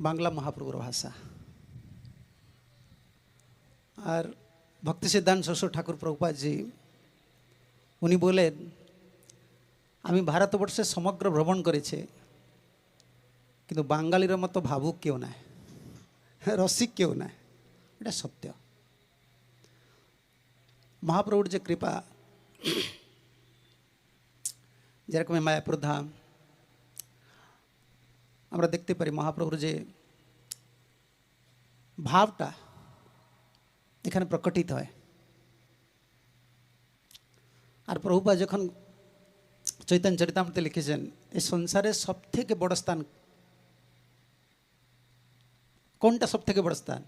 বাংলা মহাপ্রভুর ভাষা। আর ভক্তি সিদ্ধান্ত শ্বশুর ঠাকুর প্রভুপাদজি, উনি বলেন, আমি ভারতবর্ষে সমগ্র ভ্রমণ করেছি, কিন্তু বাঙালির মতো ভাবুক কেউ নাই, রসিক কেউ নাই। এটা সত্য। মহাপ্রভুর যে কৃপা, যেরকম মায়াপুর ধাম আমরা দেখতে পারি মহাপ্রভুর যে ভাবটা এখানে প্রকটিত হয়। আর প্রভুপা যখন চৈতন্য চরিতামৃতে লিখেছেন এই সংসারের সব থেকে বড় স্থান কোনটা সব থেকে বড় স্থান?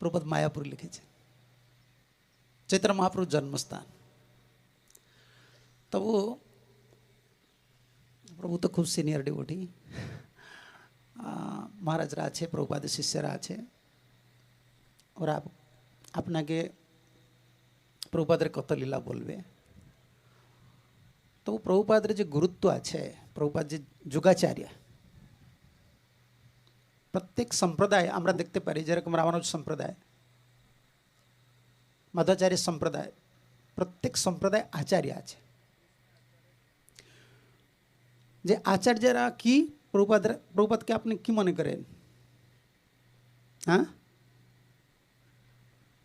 প্রভুপাদ মায়াপুর লিখেছেন, চৈতন্য মহাপ্রভুর জন্মস্থান। তবু প্রভু তো খুব সিনিয়র ডিভোটি মহারাজরা আছে প্রভুপাদের শিষ্যরা আছে ওরা আপনাকে প্রভুপাদের কত লীলা বলবে তবু প্রভুপাদের যে গুরুত্ব আছে প্রভুপাদ যে যুগাচার্য প্রত্যেক সম্প্রদায় আমরা দেখতে পারি যেরকম রামানুজ সম্প্রদায় মাধ্বাচার্য সম্প্রদায় প্রত্যেক সম্প্রদায় আচার্য আছে যে আচার্যরা কি প্রভুপাদ, প্রভুপাদকে আপনি কি মনে করেন? হ্যাঁ?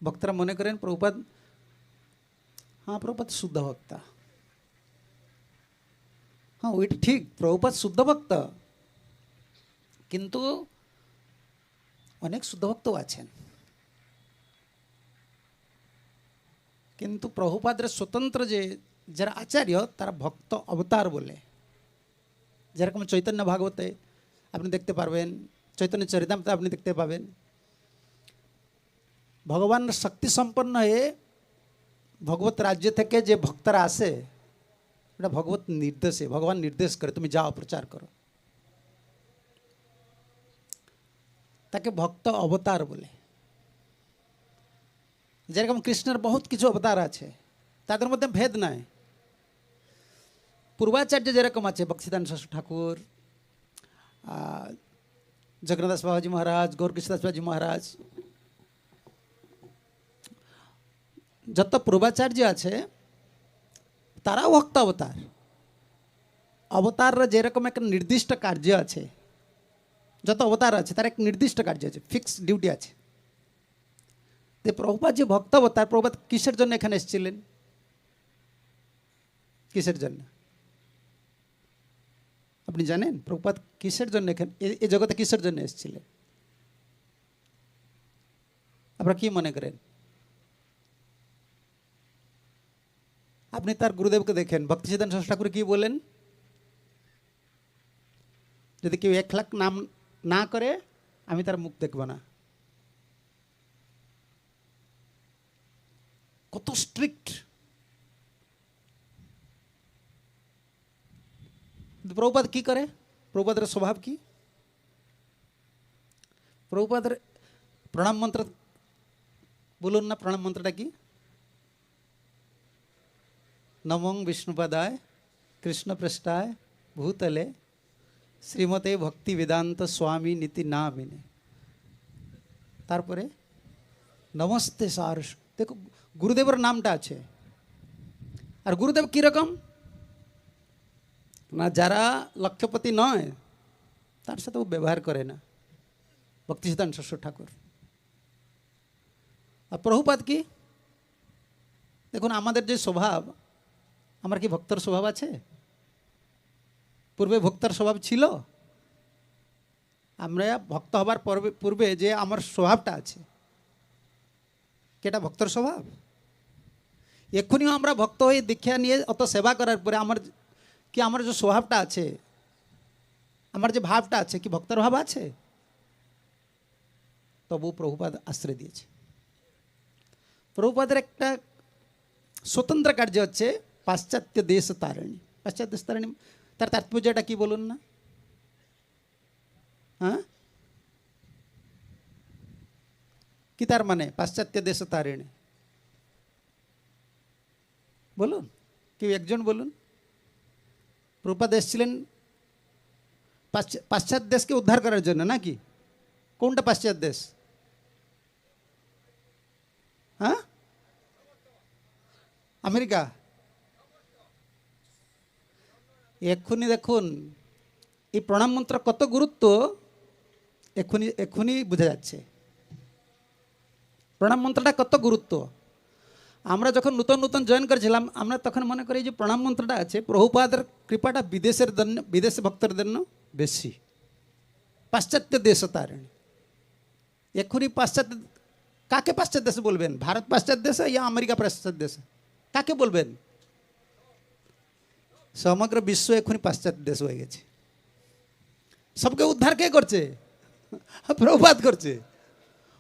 ভক্তরা মনে করেন প্রভুপাদ হ্যাঁ প্রভুপাদ শুদ্ধ ভক্তা। হ্যাঁ ওইটা ঠিক, প্রভুপাদ শুদ্ধ ভক্ত। কিন্তু অনেক শুদ্ধ ভক্তও আছেন। কিন্তু প্রভুপাদের স্বতন্ত্র যে, যারা আচার্য, তারা ভক্ত অবতার বলে। যেরকম চৈতন্য ভাগবতে আপনি দেখতে পারবেন, চৈতন্য চরিতামতে আপনি দেখতে পাবেন। ভগবান শক্তি সম্পন্ন হয়ে ভগবত রাজ্য থেকে যে ভক্তরা আসে এটা ভগবত নির্দেশে, ভগবান নির্দেশ করে, তুমি যাও, প্রচার করো। তাকে ভক্ত অবতার বলে। যেরকম কৃষ্ণের বহুত কিছু অবতার আছে, তাদের মধ্যে ভেদ নাই। পূর্বাচার্য যেরকম আছে, বক্সিদান শ্বশুর ঠাকুর জগন্নাথ বাবাজি মহারাজ গৌরকৃষ্ণদাস বাবাজি মহারাজ। যত পূর্বাচার্য আছে, তারাও ভক্ত অবতার। অবতারর যেরকম একটা নির্দিষ্ট কার্য আছে, যত অবতার আছে, তার এক নির্দিষ্ট কার্য আছে ফিক্স ডিউটি আছে। তো প্রভুপাত যে ভক্ত অবতার প্রভুপাত কিসের জন্য এখানে এসেছিলেন? কিসের জন্য? আপনি জানেন? প্রভুপাত কিসের জন্য এখানে এই জগতে কিসের জন্য এসেছিলেন? আপনারা কি মনে করেন? আপনি তার গুরুদেবকে দেখেন ভক্তি সিদ্ধান্ত ঠাকুর কি বলেন? যদি কেউ এক লাখ নাম না করে, আমি তার মুখ দেখব না। কত স্ট্রিক্ট প্রভুপাদ কি করে প্রভুপাদের স্বভাব কি প্রভুপাদের প্রণাম মন্ত্র বলুন না প্রণাম মন্ত্রটা কি নমং বিষ্ণুপদায় কৃষ্ণপৃষ্ঠায় ভূতলে শ্রীমতে ভক্তি বেদান্ত স্বামী নীতি নামিনে তারপরে নমস্তে সার দেখো গুরুদেবের নামটা আছে আর গুরুদেব কীরকম না, যারা লক্ষ্যপতি নয়, তার সাথে ও ব্যবহার করে না। ভক্তি সিদ্ধান্ত শ্বশুর ঠাকুর। আর প্রভুপাত কি? দেখুন, আমাদের যে স্বভাব, আমার কি ভক্তর স্বভাব আছে? পূর্বে ভক্তর স্বভাব ছিল। আমরা ভক্ত হবার পূর্বে যে আমার স্বভাবটা আছে, কেটা ভক্তর স্বভাব? এক্ষুনিও আমরা ভক্ত হয়ে দীক্ষা নিয়ে অত সেবা করার পরে আমার কি আমার যে স্বভাবটা আছে? আমার যে ভাবটা আছে, কি ভক্তর ভাব আছে? তবু প্রভুপাদ আশ্রয় দিয়েছে। প্রভুপাদের একটা স্বতন্ত্র কার্য হচ্ছে পাশ্চাত্য দেশ তারিণী। পাশ্চাত্য দেশ তারিণী, তার তাৎপর্যটা কি বলুন না? হ্যাঁ? কি তার মানে? পাশ্চাত্য দেশ তারিণী। বলুন, কেউ একজন বলুন। প্রপাদ এসেছিলেন পাশ্চা- পাশ্চাত্য দেশকে উদ্ধার করার জন্য, নাকি? কোনটা পাশ্চাত্য দেশ? হ্যাঁ? আমেরিকা? এক্ষুনি দেখুন, এই প্রণাম মন্ত্র কত গুরুত্ব? এক্ষুনি এক্ষুনি বোঝা যাচ্ছে। প্রণাম মন্ত্রটা কত গুরুত্ব? আমরা যখন নতুন নতুন জয়েন করেছিলাম, আমরা তখন মনে করি যে প্রণাম মন্ত্রটা আছে, প্রভুপাদের কৃপাটা বিদেশের জন্য, বিদেশি ভক্তের জন্য বেশি। পাশ্চাত্য দেশ তারিণী এক্ষুনি পাশ্চাত্য, কাকে পাশ্চাত্য দেশ বলবেন? ভারত পাশ্চাত্য দেশে ইয়া আমেরিকা পাশ্চাত্য দেশে? কাকে বলবেন? সমগ্র বিশ্ব এক্ষুনি পাশ্চাত্য দেশ হয়ে গেছে। সবকে উদ্ধার কে করছে? প্রভুপাত করছে।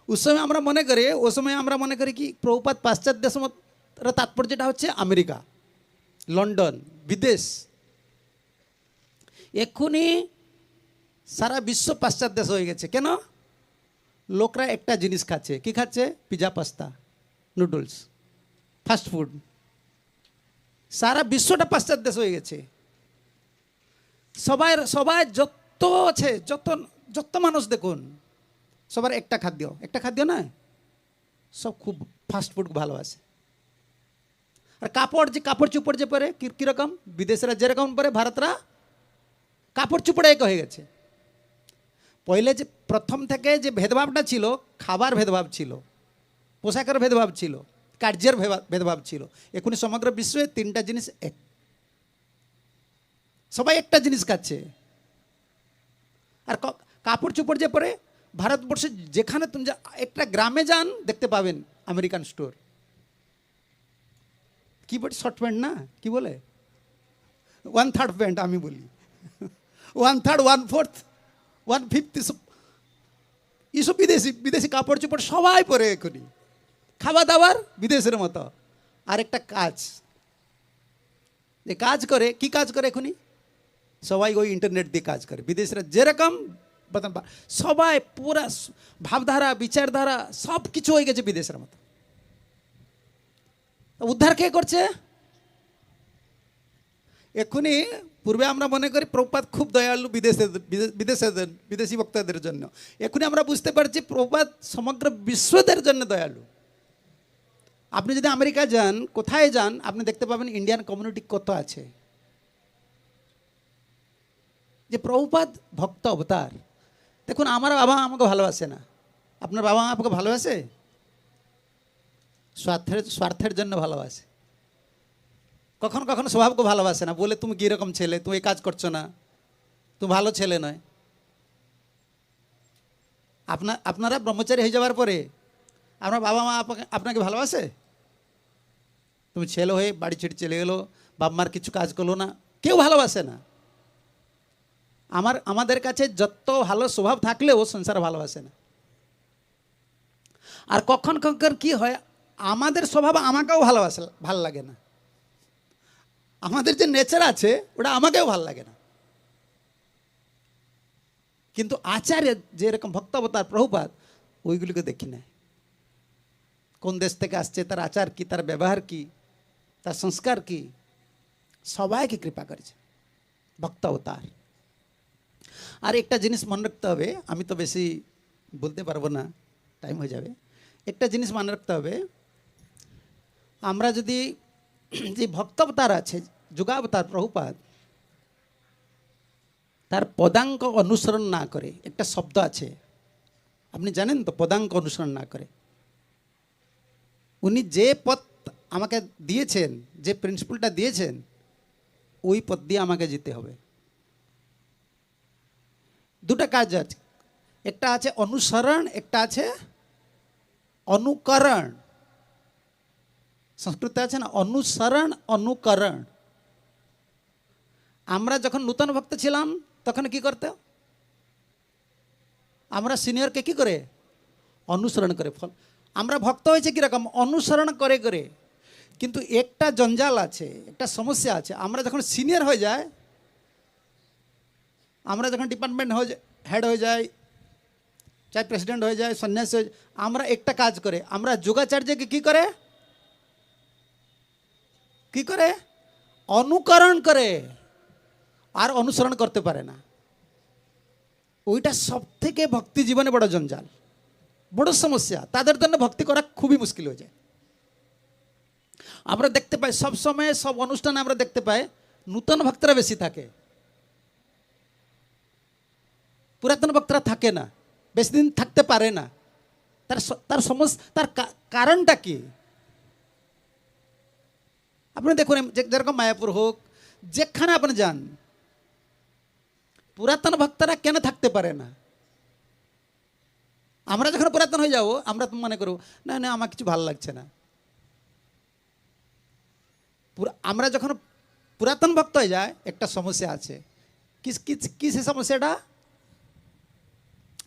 ওই সময় আমরা মনে করি ওই সময় আমরা মনে করি কি প্রভুপাত পাশ্চাত্য দেশ তাৎপর্যটা হচ্ছে আমেরিকা লন্ডন বিদেশ এক্ষুনি সারা বিশ্ব পাশ্চাত্য দেশ হয়ে গেছে কেন লোকরা একটা জিনিস খাচ্ছে কি খাচ্ছে pizza pasta noodles fast food সারা বিশ্বটা পাশ্চাত্য দেশ হয়ে গেছে সবাই সবাই যত আছে যত যত মানুষ দেখুন সবার একটা খাদ্য। একটা খাদ্য নয়, সব খুব ফাস্ট ফুড ভালোবাসে আর কাপড় যে কাপড় চুপড় যে পরে কীরকম? বিদেশরা যেরকম পরে, ভারতরা কাপড় চুপড় এক হয়ে গেছে। পहिले যে প্রথম থেকে যে ভেদভাবটা ছিল, খাবার ভেদভাব ছিল, পোশাকের ভেদভাব ছিল, কার্যের ভেবা- ভেদভাব ছিল, এখনই সমগ্র বিশ্বে তিনটা জিনিস এক। সবাই একটা জিনিস খাচ্ছে। আর কাপড় চোপড় যে পরে ভারতবর্ষে যেখানে তুমি একটা গ্রামে যান, দেখতে পাবেন আমেরিকান স্টোর। কি বলে? শর্ট প্যান্ট না? কি বলে? ওয়ান থার্ড প্যান্ট আমি বলি। One third one fourth one fifth এসব এসব বিদেশি বিদেশি কাপড় চোপড় সবাই পরে এখনই। খাওয়া দাওয়ার বিদেশের মতো। আর একটা কাজ। যে কাজ করে, কি কাজ করে এখনই? সবাই ওই ইন্টারনেট দিয়ে কাজ করে। বিদেশরা যেরকম বর্তমান সবাই পুরা ভাবধারা, বিচারধারা সব কিছু হয়ে গেছে বিদেশের মতো। উদ্ধার কে করছে? এক্ষুনি পূর্বে আমরা মনে করি প্রপাত খুব দয়ালু বিদেশে বিদেশেদের, বিদেশি বক্তাদের জন্য। এক্ষুনি আমরা বুঝতে পারছি প্রপাত সমগ্র বিশ্বদের জন্য দয়ালু। আপনি যদি আমেরিকা যান, কোথায় যান, আপনি দেখতে পাবেন ইন্ডিয়ান কমিউনিটি কত আছে। যে প্রভুপাদ ভক্ত অবতার দেখুন আমার বাবা আমাকে ভালোবাসে না। আপনার বাবা মা আপনাকে ভালোবাসে? স্বার্থের স্বার্থের জন্য ভালোবাসে। কখনো কখনো স্বভাবকে ভালোবাসে না। বলে, তুমি কীরকম ছেলে? তুমি এই কাজ করছ না। তুমি ভালো ছেলে নয়। আপনার আপনারা ব্রহ্মচারী হয়ে যাওয়ার পরে আপনার বাবা মা আপনাকে আপনাকে ভালোবাসে? তুমি ছেলে হয়ে বাড়ি ছেড়ে চলে গেলো বাবা মার কিছু কাজ করল না। কেউ ভালোবাসে না। আমার, আমাদের কাছে যত ভালো স্বভাব থাকলেও সংসার ভালোবাসে না। আর কখন কখন কি হয়, আমাদের স্বভাব আমাকেও ভালোবাসে ভালো লাগে না। আমাদের যে নেচার আছে, ওটা আমাকেও ভালো লাগে না। কিন্তু আচার্য যেরকম ভক্তাবতার প্রভুপাত ওইগুলিকে দেখি না কোন দেশ থেকে আসছে, তার আচার কি, তার ব্যবহার কি, তার সংস্কার কি, সবাইকে কৃপা করেছে। ভক্তাবতার আর একটা জিনিস মনে রাখতে হবে, আমি তো বেশি বলতে পারব না টাইম হয়ে যাবে। একটা জিনিস মনে রাখতে হবে, আমরা যদি যে ভক্তাবতার আছে, যুগাবতার প্রভুপাত তার পদাঙ্ক অনুসরণ না করে, একটা শব্দ আছে, আপনি জানেন তো পদাঙ্ক অনুসরণ না করে। উনি যে পথ আমাকে দিয়েছেন, যে প্রিন্সিপালটা দিয়েছেন, ওই পথ দিয়ে আমাকে যেতে হবে। দুটা কাজ আছে। একটা আছে অনুসরণ, একটা আছে অনুকরণ। সংস্কৃত আছে না, অনুসরণ, অনুকরণ। আমরা যখন নূতন ভক্ত ছিলাম, তখন কি করতে? আমরা সিনিয়রকে কি করে? অনুসরণ করে। ফল আমরা ভক্ত হয়েছে কীরকম? অনুসরণ করে করে। কিন্তু একটা জঞ্জাল আছে, একটা সমস্যা আছে। আমরা যখন সিনিয়র হয়ে যায় আমরা যখন ডিপার্টমেন্ট হয়ে হেড হয়ে যাই চাই প্রেসিডেন্ট হয়ে যায় সন্ন্যাসী হয়ে আমরা একটা কাজ করে, আমরা যোগাচার্যকে কি করে? কি করে? অনুকরণ করে, আর অনুসরণ করতে পারে না। ওইটা সব থেকে ভক্তি জীবনে বড় জঞ্জাল, বড় সমস্যা। তাদের জন্য ভক্তি করা খুবই মুশকিল হয়ে যায়। আমরা দেখতে পাই, সব সময় সব অনুষ্ঠানে আমরা দেখতে পাই, নূতন ভক্তরা বেশি থাকে। পুরাতন ভক্তরা থাকে না, বেশি দিন থাকতে পারে না। তার তার সমস্যা তার কারণটা কি? আপনি দেখুন যেরকম মায়াপুর হোক, যেখানে আপনি যান, পুরাতন ভক্তরা কেন থাকতে পারে না? আমরা যখন পুরাতন হয়ে যাব, আমরা তো মনে করব, না না, আমার কিছু ভালো লাগছে না। আমরা যখন পুরাতন ভক্ত হয়ে যায় একটা সমস্যা আছে। কি- কি সে সমস্যাটা?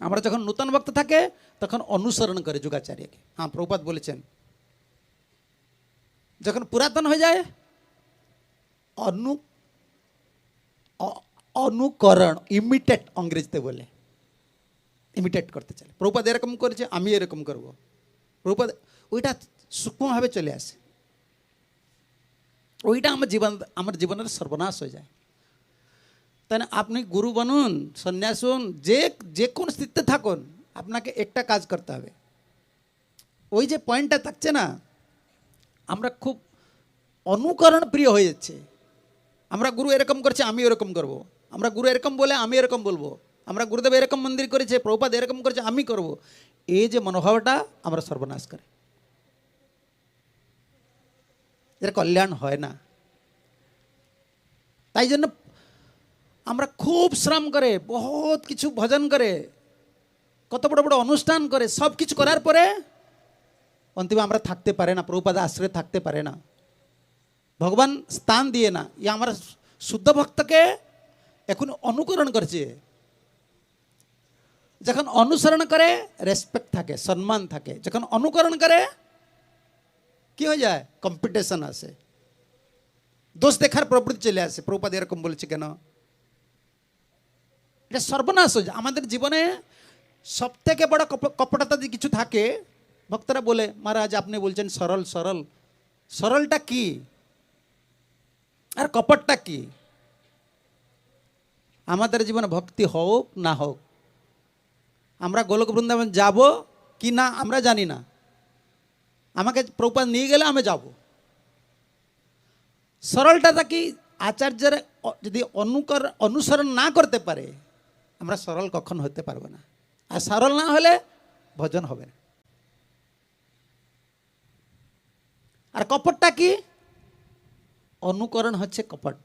আমরা যখন নূতন ভক্ত থাকে, তখন অনুসরণ করে যুগাচার্যকে। হ্যাঁ প্রভুপাত বলেছেন, যখন পুরাতন হয়ে যায়, অনু অনুকরণ ইমিটেট ইংরেজিতে বলে ইমিটেট করতে চাই প্রভুপাত এরকম করেছে, আমি এরকম করব। প্রভুপাত ওইটা সূক্ষ্মভাবে চলে আসে। ওইটা আমার জীবন, আমার জীবনের সর্বনাশ হয়ে যায়। তাই আপনি গুরু বানুন, সন্ন্যাস হন, যে যে কোন স্থিতিতে থাকুন, আপনাকে একটা কাজ করতে হবে। ওই যে পয়েন্টটা থাকছে না, আমরা খুব অনুকরণ প্রিয় হয়ে যাচ্ছে। আমরা গুরু এরকম করছে, আমি এরকম করব। আমরা গুরু এরকম বলে, আমি এরকম বলব। আমরা গুরুদেব এরকম মন্দির করেছে, প্রভুপাদ এরকম করেছে, আমি করব। এই যে মনোভাবটা আমরা সর্বনাশ করে। এর কল্যাণ হয় না। তাই জন্য আমরা খুব শ্রম করে, বহুত কিছু ভজন করে, কত বড় বড় অনুষ্ঠান করে, সব কিছু করার পরে অন্তিমে আমরা থাকতে পারে না, প্রভুপাদ আশ্রয়ে থাকতে পারে না। ভগবান স্থান দিয়ে না ই আমার শুদ্ধ ভক্তকে এখন অনুকরণ করছে। যখন অনুসরণ করে রেসপেক্ট থাকে, সম্মান থাকে, যখন অনুকরণ করে, কি হয়ে যায়? কম্পিটিশন আসে। দোষ দেখার প্রবৃত্তি চলে আসে। প্রভুপাদ এরকম বলেছে কেন? এটা সর্বনাশ হয়ে যায়। আমাদের জীবনে সব থেকে বড় কপ- কপটতা কিছু থাকে, ভক্তরা বলে, মহারাজ, আপনি বলছেন সরল সরল। সরলটা কি? আর কপটটা কি? আমাদের জীবনে ভক্তি হোক না হোক, আমরা গোলক বৃন্দাবন যাব কি না, আমরা জানি না। আমাকে প্রপাত নিয়ে গেলে আমি যাব। সরলটা কি আচার্যের যদি অনুকর অনুসরণ না করতে পারে আমরা সরল কখন হতে পারব না। আর সরল না হলে ভজন হবে না। আর কপটটা কি? অনুকরণ হচ্ছে কপট।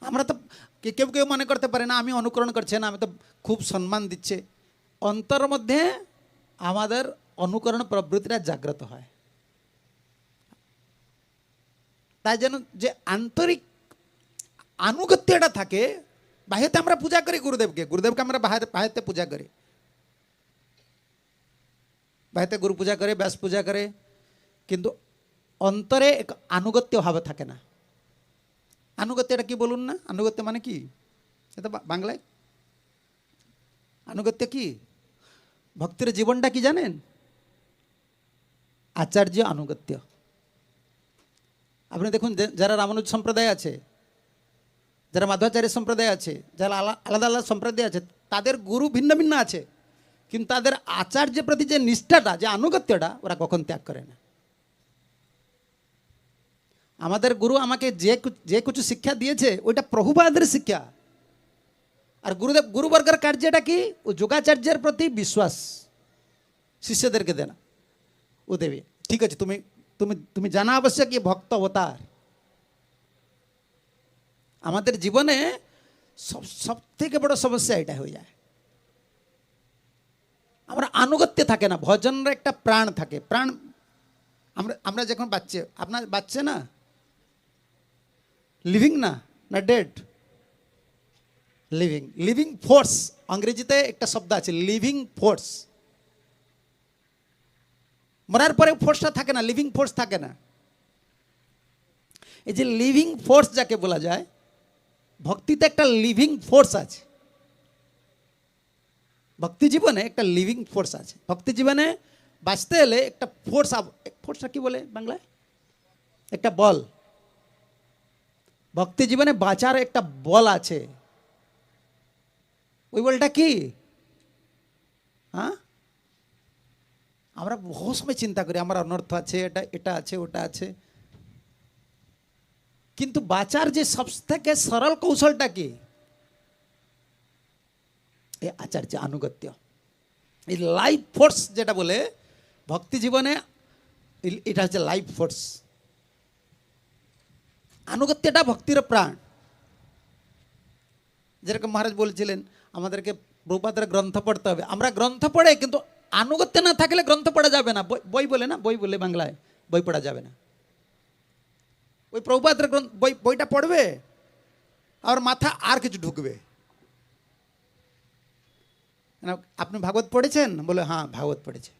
আমরা তো কেউ কেউ মনে করতে পারে, না, আমি অনুকরণ করছে না, আমি তো খুব সম্মান দিচ্ছে। অন্তর মধ্যে আমাদের অনুকরণ প্রবৃত্তিটা জাগ্রত হয়। তাই যেন যে আন্তরিক আনুগত্যটা থাকে বাহিরতে আমরা পূজা করি, গুরুদেবকে। গুরুদেবকে আমরা বাহিরতে পূজা করি। বাহিরতে গুরু পূজা করে, ব্যাস পূজা করে, কিন্তু অন্তরে এক আনুগত্য ভাব থাকে না। আনুগত্য এটা কি বলুন না? আনুগত্য মানে কি? এটা বাংলায়? আনুগত্য কি? ভক্তির জীবনটা কি জানেন? আচার্য আনুগত্য। আপনি দেখুন যারা রামানুজ সম্প্রদায় আছে যারা মাধবাচার্য সম্প্রদায় আছে, যারা আলা- আলাদা আলাদা সম্প্রদায় আছে, তাদের গুরু ভিন্ন ভিন্ন আছে। কিন্তু তাদের আচার্যের প্রতি যে নিষ্ঠাটা, যে আনুগত্যটা, ওরা কখন ত্যাগ করে না। আমাদের গুরু আমাকে যে যে কিছু শিক্ষা দিয়েছে, ওইটা প্রভুপাদের শিক্ষা। আর গুরুদেব, গুরুবর্গের কার্যটা কি? ও যোগাচার্যের প্রতি বিশ্বাস। শিষ্যদেরকে দেনা। ও দেবে, ঠিক আছে, তুমি তুমি তুমি জানা আবশ্যক কি ভক্ত অবতার। আমাদের জীবনে সব সব থেকে বড় সমস্যা এটা হয়ে যায়। আমরা আনুগত্য থাকে না, ভজনের একটা প্রাণ থাকে। প্রাণ, আমরা আমরা যখন বাচ্চে, আপনার বাচ্চা না? লিভিং না? না ডেড লিভিং লিভিং ফোর্স ইংরেজিতে একটা শব্দ আছে লিভিং ফোর্স মরার পরে ফোর্সটা থাকে না লিভিং ফোর্স থাকে না। এই যে লিভিং ফোর্স যাকে বলা যায় ভক্তিতে একটা লিভিং ফোর্স আছে। ভক্তি জীবনে একটা লিভিং ফোর্স আছে। ভক্তি জীবনে বাঁচতে হলে একটা ফোর্স ফোর্সটা কি বলে বাংলায়? একটা বল। ভক্তি জীবনে বাঁচার একটা বল আছে। ওই বলটা কি? হ্যাঁ? আমরা বহু সময় চিন্তা করি, আমার অনর্থ আছে, এটা এটা আছে, ওটা আছে। কিন্তু বাঁচার যে সব থেকে সরল কৌশলটা কি? এই আচার্য আনুগত্য। এই লাইফ ফোর্স যেটা বলে, ভক্তি জীবনে এটা হচ্ছে লাইফ ফোর্স আনুগত্যটা ভক্তির প্রাণ। যেরকম মহারাজ বলছিলেন, আমাদেরকে প্রভুপাদের গ্রন্থ পড়তে হবে। আমরা গ্রন্থ পড়ে, কিন্তু আনুগত্য না থাকলে গ্রন্থ পড়া যাবে না। বই বলে না? বই বলে বাংলায়, বই পড়া যাবে না। ওই প্রভুপাদের গ্রন্থ বই বইটা পড়বে, আর মাথা আর কিছু ঢুকবে। আপনি ভাগবত পড়েছেন? বলে হ্যাঁ ভাগবত পড়েছে।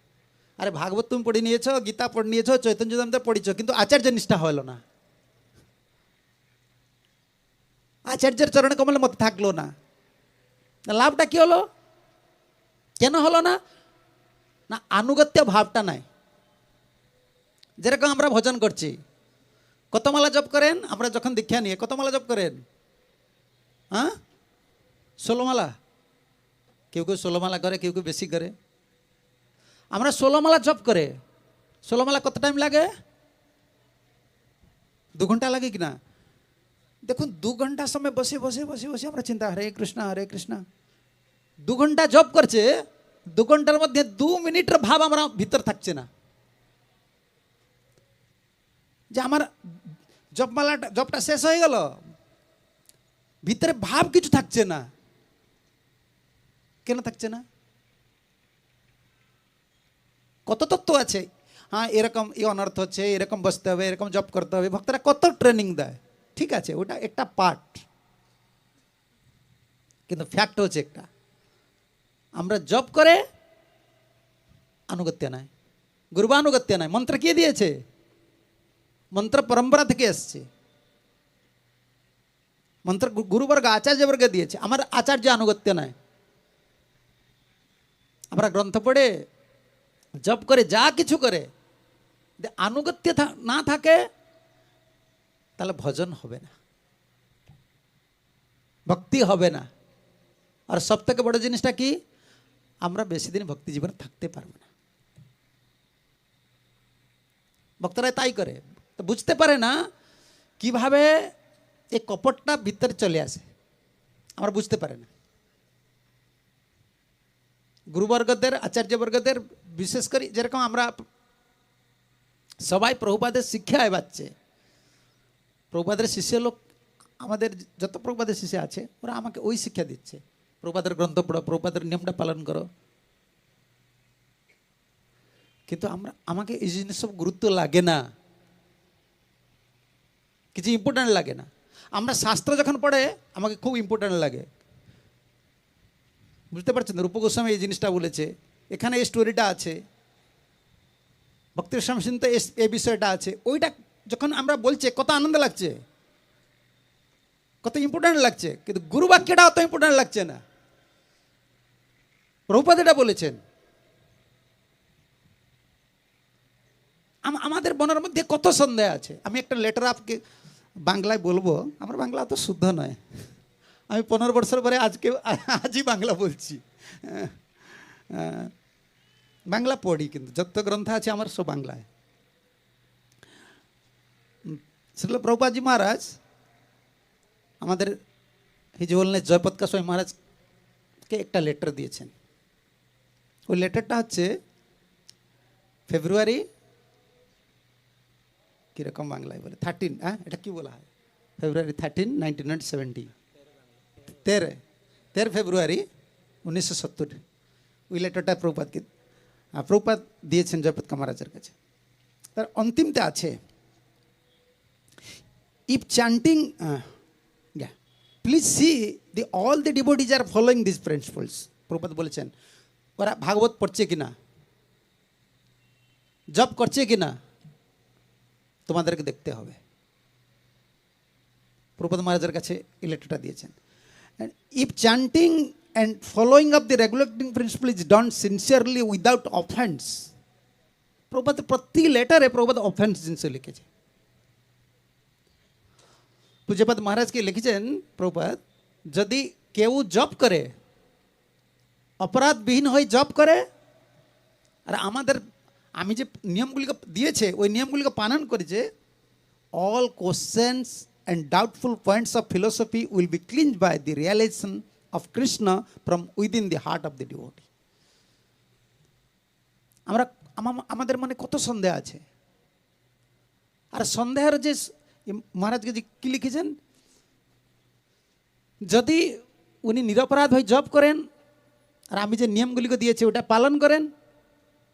আরে, ভাগবত তুমি পড়ে নিয়েছো, গীতা পড়ে নিয়েছো, চৈতন্য চৈতন্য পড়েছো, কিন্তু আচার্য নিষ্ঠা হলো না। আচার্যের চরণে কমলের মতো থাকল না। লাভটা কি হলো? কেন হলো না? না, আনুগত্য ভাবটা নাই। যেরকম আমরা ভজন করছি কত মালা জপ করেন? আমরা যখন দীক্ষা নিয়ে কত মালা জপ করেন? হ্যাঁ? ষোলো মালা কেউ কেউ ষোলো মালা করে, কেউ কেউ বেশি করে। আমরা ষোলো মালা জপ করে ষোলো মালা কত টাইম লাগে? দু ঘণ্টা লাগে কি না? দেখুন, দু ঘণ্টা সময় বসে বসে বসে বসে আমরা চিন্তা, হরে কৃষ্ণ হরে কৃষ্ণ। দু ঘণ্টা জব করছে, দু ঘণ্টার মধ্যে দু মিনিটের ভাব আমরা ভিতর থাকছে না। যে আমার জপমালাটা জবটা শেষ হয়ে গেল। ভিতরে ভাব কিছু থাকছে না। কেন থাকছে না? কত তত্ত্ব আছে? হ্যাঁ এরকম এই অনর্থ হচ্ছে, এরকম বসতে হবে, এরকম জব করতে হবে। ভক্তরা কত ট্রেনিং দেয়? ঠিক আছে, ওটা একটা পার্ট কিন্তু ফ্যাক্ট হচ্ছে একটা। আমরা জব করে আনুগত্য নাই। গুরুবানুগত্য নাই। মন্ত্র কে দিয়েছে? মন্ত্র পরম্পরা থেকে এসছে মন্ত্র গুরুবর্গ আচার্যবর্গ দিয়েছে আমার আচার্য আনুগত্য নাই আমরা গ্রন্থ পড়ে জব করে যা কিছু করে আনুগত্য না থাকে তাহলে ভজন হবে না ভক্তি হবে না আর সব থেকে বড় জিনিসটা কি আমরা বেশি দিন ভক্তি জীবনে থাকতে পারব না ভক্তরা তাই করে তো বুঝতে পারে না কীভাবে এই কপটটা ভিতরে চলে আসে। আমরা বুঝতে পারে না। গুরুবর্গদের, আচার্যবর্গদের, বিশেষ করে যেরকম আমরা সবাই প্রভুপাদের শিক্ষায় পাচ্ছে প্রভুপাদের শিষ্য লোক, আমাদের যত প্রভুপাদের শিষ্য আছে, ওরা আমাকে ওই শিক্ষা দিচ্ছে। প্রভুপাদের গ্রন্থ পড়ো, প্রভুপাদের নিয়মটা পালন করো। কিন্তু আমরা, আমাকে এই জিনিস সব গুরুত্ব লাগে না। কিছু ইম্পর্ট্যান্ট লাগে না। আমরা শাস্ত্র যখন পড়ে, আমাকে খুব ইম্পর্ট্যান্ট লাগে। বুঝতে পারছেন? রূপ গোস্বামী এই জিনিসটা বলেছে। এখানে এই স্টোরিটা আছে। ভক্তির সংসিন্ত এই বিষয়টা আছে। ওইটা যখন আমরা বলছে, কত আনন্দ লাগছে। কত ইম্পর্ট্যান্ট লাগছে। কিন্তু গুরু বাক্যটা অত ইম্পর্ট্যান্ট লাগছে না। প্রভুপাদ এটা বলেছেন। আমাদের মনের মধ্যে কত সন্দেহ আছে? আমি একটা লেটার আপকে বাংলায় বলব আমার বাংলা তো শুদ্ধ নয়। আমি পনেরো বছর পরে আজকে আজই বাংলা বলছি। আহ, আহ, বাংলা পড়ি কিন্তু যত গ্রন্থ আছে আমার সব বাংলায়। শ্রীল প্রভুপাজি মহারাজ আমাদের হিজবলনে জয়পত কাসবাই মহারাজকে একটা লেটার দিয়েছেন। ওই লেটারটা হচ্ছে ফেব্রুয়ারি কীরকম বাংলায় বলে? থার্টিন হ্যাঁ? এটা কি বলা হয়? ফেব্রুয়ারি থার্টিন নাইনটিন সেভেন্টি তেরো তেরো ফেব্রুয়ারি উনিশশো সত্তর। ওই লেটারটা প্রভুপাতকে প্রভুপাত দিয়েছেন জয়পত কামারাজের কাছে। তার অন্তিমতে আছে। If chanting uh, yeah please see the all the devotees these principles Prabhupada বলেছেন ওরা ভাগবত পড়ছে কিনা? জব করছে কিনা? তোমাদেরকে দেখতে হবে। প্রভুপাত মহারাজের কাছে এই লেটারটা দিয়েছেন। If chanting and following of the regulating principle is done sincerely without offence Prabhupada প্রতি লেটারে প্রভুপাত অফেন্স জিনিস লিখেছে। পূজ্যপাদ মহারাজকে লিখেছেন? প্রভুপাত যদি কেউ জব করে, অপরাধবিহীন হয়ে জব করে, আর আমাদের আমি যে নিয়মগুলিকে দিয়েছে, ওই নিয়মগুলিকে পালন করেছে all questions and doubtful points of philosophy will be cleanse by the realization of Krishna from within the heart of the devotee আমরা আমাদের মনে কত সন্দেহ আছে? আর সন্দেহের যে মহারাজকে যে কি লিখেছেন? যদি উনি নিরপরাধ হয়ে জব করেন, আর আমি যে নিয়মগুলিকে দিয়েছি ওটা পালন করেন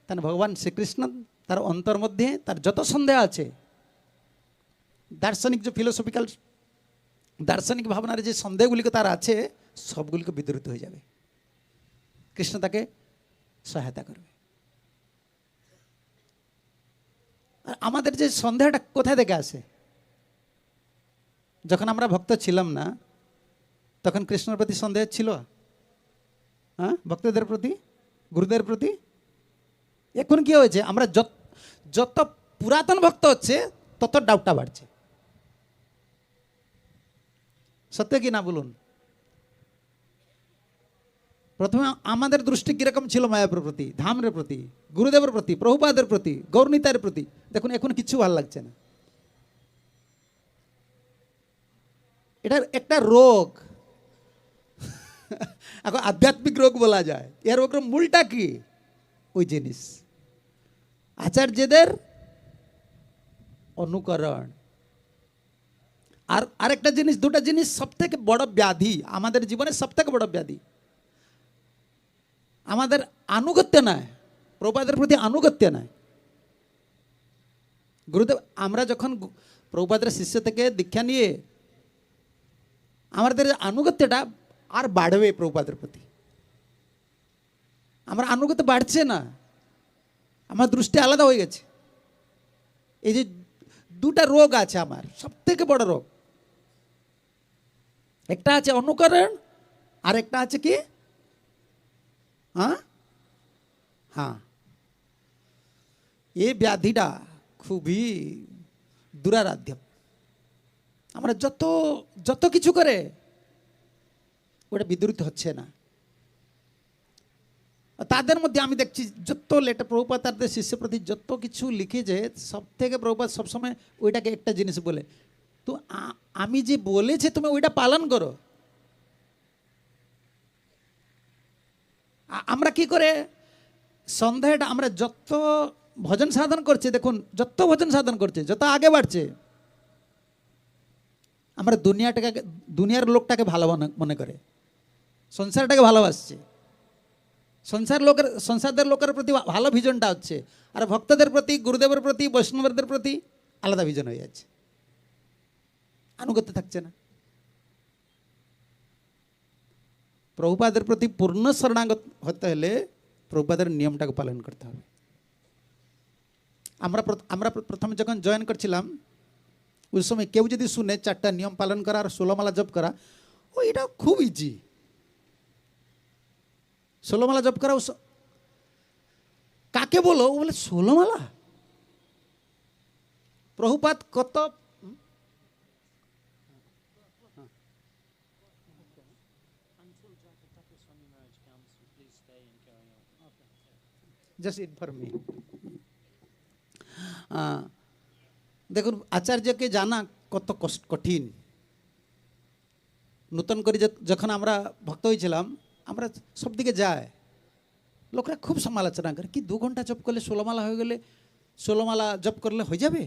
তাহলে ভগবান শ্রীকৃষ্ণ, তার অন্তর মধ্যে তার যত সন্দেহ আছে, দার্শনিক যে ফিলোসফিক্যাল দার্শনিক ভাবনার যে সন্দেহগুলিকে তার আছে, সবগুলিকে বিদ্রুত হয়ে যাবে। কৃষ্ণ তাকে সহায়তা করবে। আর আমাদের যে সন্দেহটা কোথায় থেকে আসে? যখন আমরা ভক্ত ছিলাম না, তখন কৃষ্ণের প্রতি সন্দেহ ছিল? হ্যাঁ? ভক্তদের প্রতি? গুরুদের প্রতি? এখন কি হয়েছে? আমরা যত যত পুরাতন ভক্ত হচ্ছে, তত ডাউটটা বাড়ছে। সত্য কি না বলুন? প্রথমে আমাদের দৃষ্টি কীরকম ছিল মায়াপুর প্রতি ধামের প্রতি, গুরুদেবের প্রতি, প্রভুপাদের প্রতি, গৌরনীতার প্রতি? দেখুন, এখন কিছু ভালো লাগছে না। এটার একটা রোগ। এখন আধ্যাত্মিক রোগ বলা যায়। এর রোগের মূলটা কি? ওই জিনিস। আচার্যদের অনুকরণ। আর আরেকটা জিনিস, দুটা জিনিস সব থেকে বড় ব্যাধি, আমাদের জীবনে সব থেকে বড় ব্যাধি। আমাদের আনুগত্য নয় প্রপাদের প্রতি আনুগত্য নয় গুরুদেব, আমরা যখন প্রভুপাদের শিষ্য থেকে দীক্ষা নিয়ে, আমাদের আনুগত্যটা আর বাড়বে প্রভুপাদের প্রতি। আমার আনুগত্য বাড়ছে না। আমার দৃষ্টি আলাদা হয়ে গেছে। এই যে দুটা রোগ আছে আমার সব থেকে বড় রোগ। একটা আছে অনুকরণ আর একটা আছে কি? হ্যাঁ? হ্যাঁ। এই ব্যাধিটা খুবই দুরারাধ্য। আমরা যত যত কিছু করে, ওটা বিদ্রুত হচ্ছে না। তাদের মধ্যে আমি দেখছি যত লেটার প্রভুপাত তাদের শিষ্য প্রতি যত কিছু লিখেছে সব থেকে প্রভুপাত সবসময় ওইটাকে একটা জিনিস বলে, তো আমি যে বলেছি তুমি ওইটা পালন করো। আমরা কি করে? সন্দেহটা আমরা যত ভজন সাধন করছে, দেখুন, যত ভজন সাধন করছে, যত আগে বাড়ছে, আমরা দুনিয়াটাকে, দুনিয়ার লোকটাকে ভালো মনে করে, সংসারটাকে ভালোবাসছে। সংসার লোকের, সংসারদের লোকের প্রতি ভালো ভিজনটা হচ্ছে। আর ভক্তদের প্রতি, গুরুদেবের প্রতি, বৈষ্ণবদের প্রতি আলাদা ভিজন হয়ে যাচ্ছে। আনুগত্য থাকছে না। প্রভুপাদের প্রতি পূর্ণ শরণাগত হতে হলে প্রভুপাদের নিয়মটাকে পালন করতে হবে। আমরা আমরা প্রথমে যখন জয়েন করছিলাম, ওই সময় কেউ যদি শুনে চারটা নিয়ম পালন করা আর ষোলোমালা জপ করা ও এটা খুব ইজি ষোলোমালা জপ করা কাকে বলো? ও বলে ষোলোমালা প্রভুপাত কত? জাস্ট ইনফর মি দেখুন আচার্যকে জানা কত কষ্ট কঠিন। নূতন করে যখন আমরা ভক্ত হয়েছিলাম আমরা সব দিকে যায়। লোকরা খুব সমালোচনা করে, কি দু ঘণ্টা জপ করলে ষোলোমালা হয়ে গেলে ষোলোমালা জপ করলে হয়ে যাবে?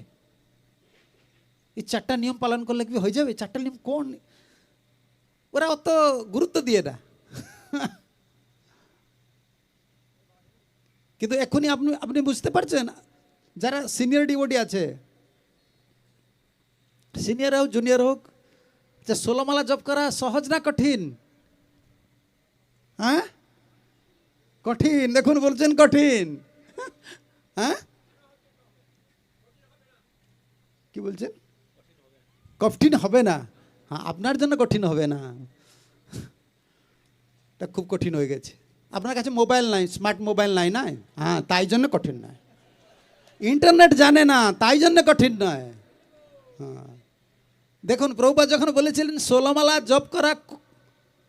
এই চারটা নিয়ম পালন করলে কি হয়ে যাবে? চারটা নিয়ম কোন? ওরা অত গুরুত্ব দিয়ে না। কিন্তু এখনই আপনি আপনি বুঝতে পারছেন, যারা সিনিয়র ডিভোটি আছে সিনিয়র হোক জুনিয়র হোক, যে ষোলোমালা জব করা সহজ না কঠিন? হ্যাঁ? কঠিন, দেখুন বলছেন কঠিন। হ্যাঁ? কি বলছেন? কঠিন হবে না। হ্যাঁ আপনার জন্য কঠিন হবে না। এটা খুব কঠিন হয়ে গেছে। আপনার কাছে মোবাইল নাই, স্মার্ট মোবাইল নাই না? হ্যাঁ তাই জন্য কঠিন নয়। ইন্টারনেট জানে না, তাই জন্য কঠিন নয়। হ্যাঁ। দেখুন প্রভুপা যখন বলেছিলেন ষোলোমালা জব করা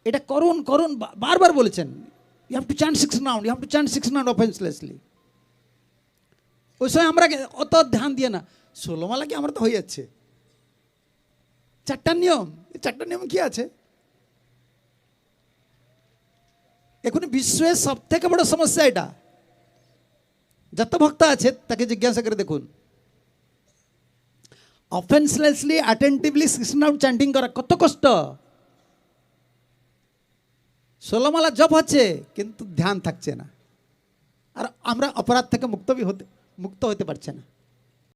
এটা করুন করুন বারবার বলেছেন you have to chant six round you have to chant six round offencelessly ওই সময় আমরা অত ধ্যান দিয়ে না, ষোলোমালা কি আমার তো হয়ে যাচ্ছে? চারটার নিয়ম, এই চারটার নিয়ম কি আছে? এখন বিশ্বের সব থেকে বড় সমস্যা এটা। যত ভক্ত আছে, তাকে জিজ্ঞাসা করে দেখুন। Offencelessly attentively six round chanting করা কত কষ্ট? ষোলোমালা জপ হচ্ছে, কিন্তু ধ্যান থাকছে না। আর আমরা অপরাধ থেকে মুক্ত হতে মুক্ত হতে পারছে না।